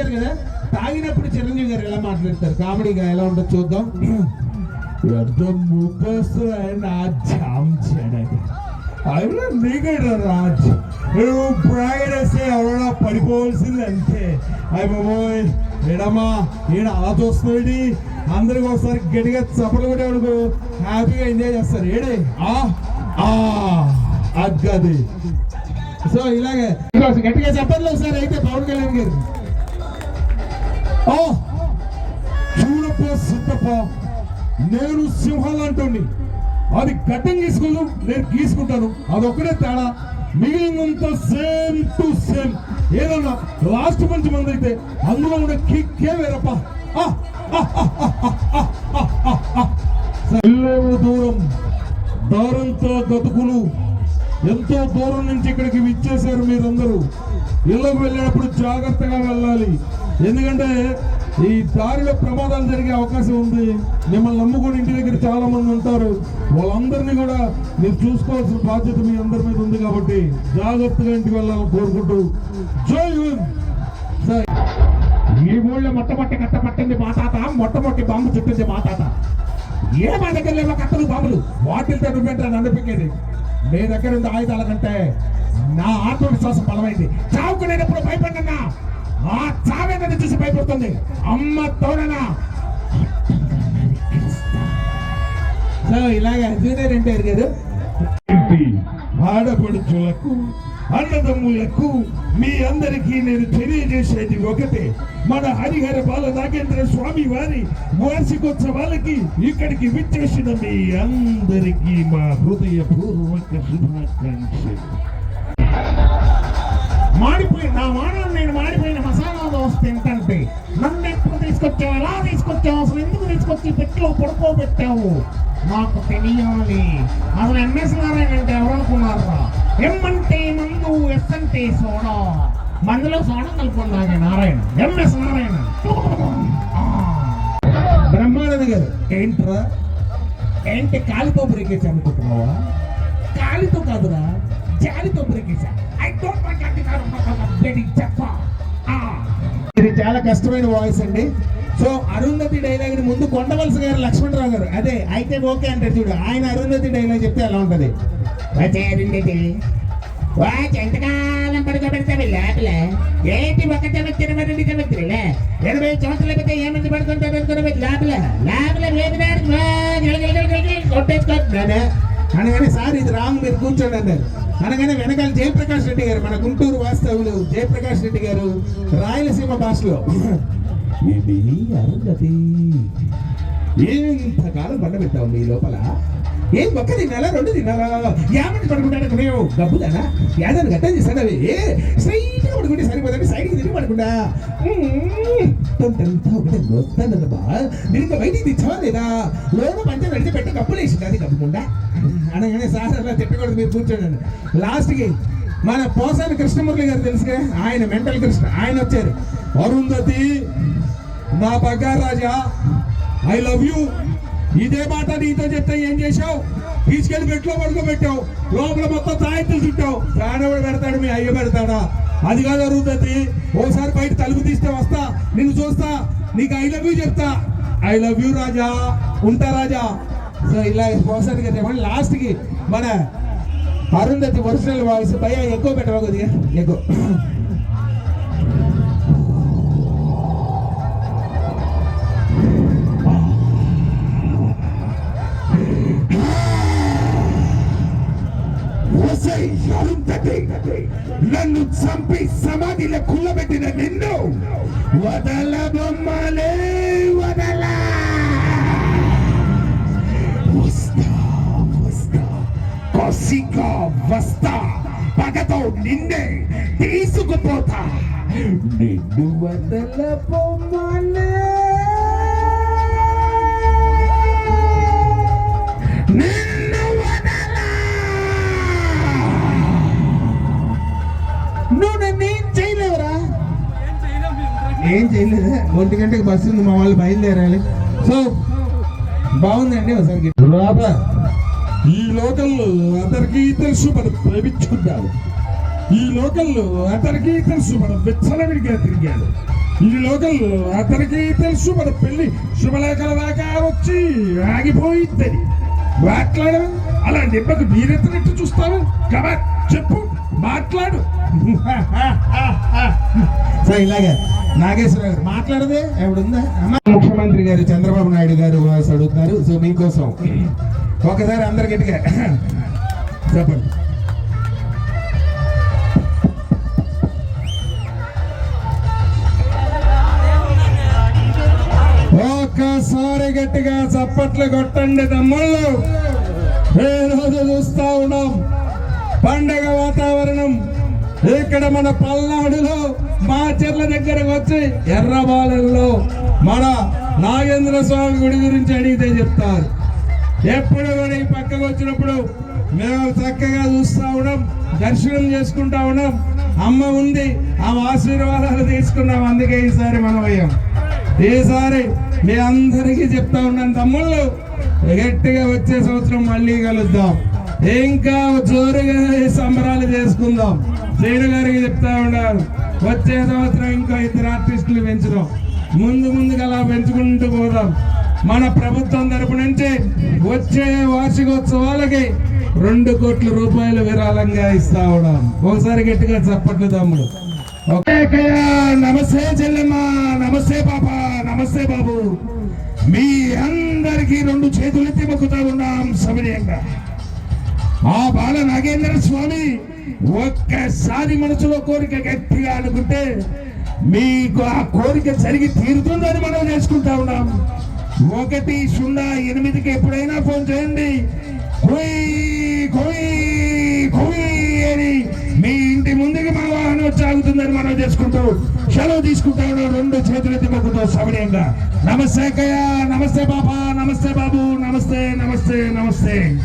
చూశారు కదా? తాగినప్పుడు చిరంజీవి గారు ఎలా మాట్లాడతారు? కామెడీగా ఎలా ఉంటుంది చూద్దాం. రాజ్? నువ్వు బ్రాయిడ్ అంతే. అలా చూస్తుంది అందరికి ఒకసారి గట్టిగా చప్పలు కొట్టేవాడు హ్యాపీగా ఎంజాయ్ చేస్తారు. ఏడే? అగ్గది. సో ఇలాగే. గట్టిగా చెప్పండి ఒకసారి అయితే పవన్ కళ్యాణ్ గారు. ఓ చూడపో సిద్ధప నేను సింహాలు అంటుంది అది గడ్డం గీసుకుందాం నేను గీసుకుంటాను. అదొక్కడే తేడా. మిగిలినంత సేమ్ టు సేమ్. ఏదన్నా లాస్ట్ మంచి మంది అయితే అందులో ఉండే కిక్కే వేరప్ప. ఆ, దూరం. దారంతో గతుకులు. ఎంతో దూరం నుంచి ఇక్కడికి విచ్చేశారు మీరందరూ. ఇళ్ళకు వెళ్ళేటప్పుడు జాగ్రత్తగా వెళ్ళాలి. ఎందుకంటే ఈ దారిలో ప్రమాదాలు జరిగే అవకాశం ఉంది. మిమ్మల్ని నమ్ముకొని ఇంటి దగ్గర చాలా మంది ఉంటారు. వాళ్ళందరినీ కూడా మీరు చూసుకోవాల్సిన బాధ్యత మీ అందరి మీద ఉంది కాబట్టి జాగ్రత్తగా ఇంటికి వెళ్ళాలని కోరుకుంటూ జై సరే. ఈ ఊళ్ళో మొట్టమొదటి కట్టపట్టింది మా తాత మొట్టమొదటి బాంబు చుట్టింది మా తాత. ఏ మా దగ్గర లేవో కట్టలు బాంబులు? వాటితో నువ్వేంటారు అనిపించేది పిక్కేది? మీ దగ్గర ఉంది ఆయుధాల కంటే నా ఆత్మవిశ్వాసం బలమైంది. చావుకునేటప్పుడు భయపడినా ఆ చావేదని చూసి భయపడుతుంది. అమ్మ తోడనా? సో ఇలాగ జూనియర్ ఎన్టీఆర్ గారు. ఆడపడుచులకు అన్నదమ్ములకు మీ అందరికీ నేను తెలియజేసేది ఒకటే. మన హరిహర బాల నాగేంద్ర స్వామి వారి వార్షికోత్సవాలకి ఇక్కడికి విచ్చేసిన మీ అందరికీ మా హృదయపూర్వక శుభాకాంక్షలు. మాడిపోయి నా మానవుడు నేను మాడిపోయిన మసాలా తింటంటే నన్ను ఎప్పుడు తీసుకొచ్చావు? ఎలా తీసుకొచ్చావు? అసలు ఎందుకు తీసుకొచ్చి పెట్టిలో పడుకోబెట్టావు నాకు తెలియాలి. అసలు ఎంఎస్ నారాయణ అంటే ఎవరు అనుకున్నారా ఎం అంటే మందు ఎస్ అంటే సోడా. మందులో సోడా కలుపుకున్నాగే నారాయణ. ఎంఎస్ నారాయణ. ఆ. బ్రహ్మానంద గారు ఏంట్రా? ఏంటి కాలితో బ్రేకేసి అనుకుంటున్నావా? కాలితో కాదురా జాలితో బ్రేకేసా ఐ డోంట్ వాంట్ కష్టమైన వాయిస్ అండి. సో అరుంధతి డైలాగ్ని ముందు కొండవలస గారు లక్ష్మణరావు గారు. అదే అయితే ఓకే అంటే చూడు. ఆయన అరుంధతి డైలాగ్ చెప్తే ఎలా ఉంటది? వచ్చే అరుంధతి వా ఎంతకాలం పడుకోబెడతావు లోపల ఏంటి ఒక సంవత్సరం రెండు సంవత్సరాలే ఎనభై సంవత్సరాలు పెడితే ఏమంది పడుకుంటా పెట్టుకుని లోపల లోపల వేదినాడు. కొట్టేసుకుంటున్నాను అనగానే సార్ ఇది రాంగ్ మీరు కూర్చోండి అన్నారు అనగానే వెనకాల జయప్రకాష్ రెడ్డి గారు మన గుంటూరు వాస్తవులు జయప్రకాష్ రెడ్డి గారు రాయలసీమ భాషలో. ఇది అరుంధతి. ఎంతకాలం బండ పెట్టావు మీ లోపల? ఏం ఒక్క తిన్నాలా రెండు తిన్నాలా యామంటి పడుకుంటాడు నువ్వు గబ్బుదానా యాదాన్ని గట్టం చేశాడు అవి స్ట్రైట్ గా పడుకుంటే సరిపోదండి. సైడ్కి తిరిగి పడకుండా ఒకటే ఇంకా బయటికి తెచ్చావా లేదా? లోన పంచ నడిచి పెట్టి కప్పులు వేసింది. అది కప్పకుండా? అనగానే సార్ అలా తిట్టకూడదు మీరు కూర్చోండి లాస్ట్కి మన పోసాని కృష్ణమురళి గారు తెలుసుగా ఆయన మెంటల్ కృష్ణ. ఆయన వచ్చారు. అరుంధతి నా బగ్గారాజా ఐ లవ్ యూ. ఇదే మాట నీతో చెప్తే ఏం చేసావు తీసుకెళ్ళి బెట్లో పడుకోబెట్టావు. లోపల మొత్తం తాయెత్తులు చుట్టావు. ప్రాణవుడు పెడతాడు మీ అయ్య పెడతాడా? అది కాదు అరుంధతి ఓసారి బయట తలుపు తీస్తే వస్తా. నిన్ను చూస్తా. నీకు ఐ లవ్ యూ చెప్తా. I love you Raja. ఉంటా రాజా. సో ఇలా ఒకసారి చెప్పండి లాస్ట్కి మన అరుంధతి ఒరిజినల్ వాయిస్ భయ ఎక్కువ పెట్టవా కొద్దిగా? ఎక్కువ చంపి సమాధిలో కుల్లబెట్టిన నిన్ను వదల బొమ్మలే వదల. వస్తా వస్తా. కసిగా వస్తా. పగతో నిన్నే తీసుకుపోతా. నిన్ను వదల బొమ్మలే. ఏం చేయలేదు. ఒంటి గంటకి బస్సు ఉంది మా వాళ్ళు బయలుదేరాలి. సో బాగుందండి ఒకసారి గిట్ట. రాబా ఈ లోకల్లో అందరికీ తెలుసు మనం ప్రేమించుకున్నాడు ఈ లోకల్లో అందరికీ తెలుసు మనం విచ్చలవిడిగా తిరిగాడు ఈ లోకల్ అతనికి తెలుసు మన పెళ్ళి శుభలేఖల దాకా వచ్చి ఆగిపోయిందని మాట్లాడవు అలా నిమ్మకు మీరెత్తనట్టు చూస్తావు కమా చెప్పు మాట్లాడు. సో ఇలాగే. నాగేశ్వర గారు మాట్లాడదే ఎవడుందా ముఖ్యమంత్రి గారు చంద్రబాబు నాయుడు గారు వాయిస్ అడుగుతున్నారు. సో మీకోసం ఒకసారి అందరు గట్టిగా చెప్పండి. ఒక్కసారి గట్టిగా చప్పట్లు కొట్టండి తమ్ముళ్ళు. ఏ రోజు చూస్తా ఉన్నాం. పండగ వాతావరణం ఇక్కడ మన పల్నాడులో మా చెర్ల దగ్గరకు వచ్చి ఎర్రబాలెంలో మన నాగేంద్ర స్వామి గుడి గురించి అడిగితే చెప్తారు. ఎప్పుడు కూడా ఈ పక్కకు వచ్చినప్పుడు మేము చక్కగా చూస్తా ఉన్నాం దర్శనం చేసుకుంటా ఉన్నాం. అమ్మ ఉంది ఆమె ఆశీర్వాదాలు తీసుకున్నాం అందుకే ఈసారి మనం అయ్యాం. ఈసారి మీ అందరికీ చెప్తా ఉన్నాను తమ్ముళ్ళు గట్టిగా వచ్చే సంవత్సరం మళ్ళీ కలుద్దాం. ఇంకా జోరుగా ఈ సంబరాలు చేసుకుందాం. శ్రీను గారికి చెప్తా ఉన్నారు. వచ్చే సంవత్సరం ఇంకో ఇద్దరు ఆర్టిస్టులు పెంచుదాం. ముందు ముందుగా అలా పెంచుకుంటూ పోదాం. మన ప్రభుత్వం తరపు నుంచి వచ్చే వార్షికోత్సవాలకి రెండు కోట్ల రూపాయలు విరాళంగా ఇస్తా ఉన్నాం. ఒకసారి గట్టిగా చప్పట్లు తమ్ముడు. నమస్తే చెల్లెమ్మ నమస్తే పాప నమస్తే బాబు. మీ అందరికీ రెండు చేతులెత్తి మొక్కుతా ఉన్నాం సమయంగా ఆ బాల నాగేంద్ర స్వామి ఒక్కసారి మనసులో కోరిక గట్టిగా అనుకుంటే మీకు ఆ కోరిక జరిగి తీరుతుందని మనం చేసుకుంటా ఉన్నాం. ఒకటి సున్నా ఎనిమిదికి ఎప్పుడైనా ఫోన్ చేయండి. అని మీ ఇంటి ముందుకి మా వాహనం వచ్చి మనం చేసుకుంటూ సెలవు తీసుకుంటా రెండు చేతులు మొక్కుతో సమయంగా. నమస్తే కయా నమస్తే బాబా నమస్తే బాబు నమస్తే నమస్తే నమస్తే.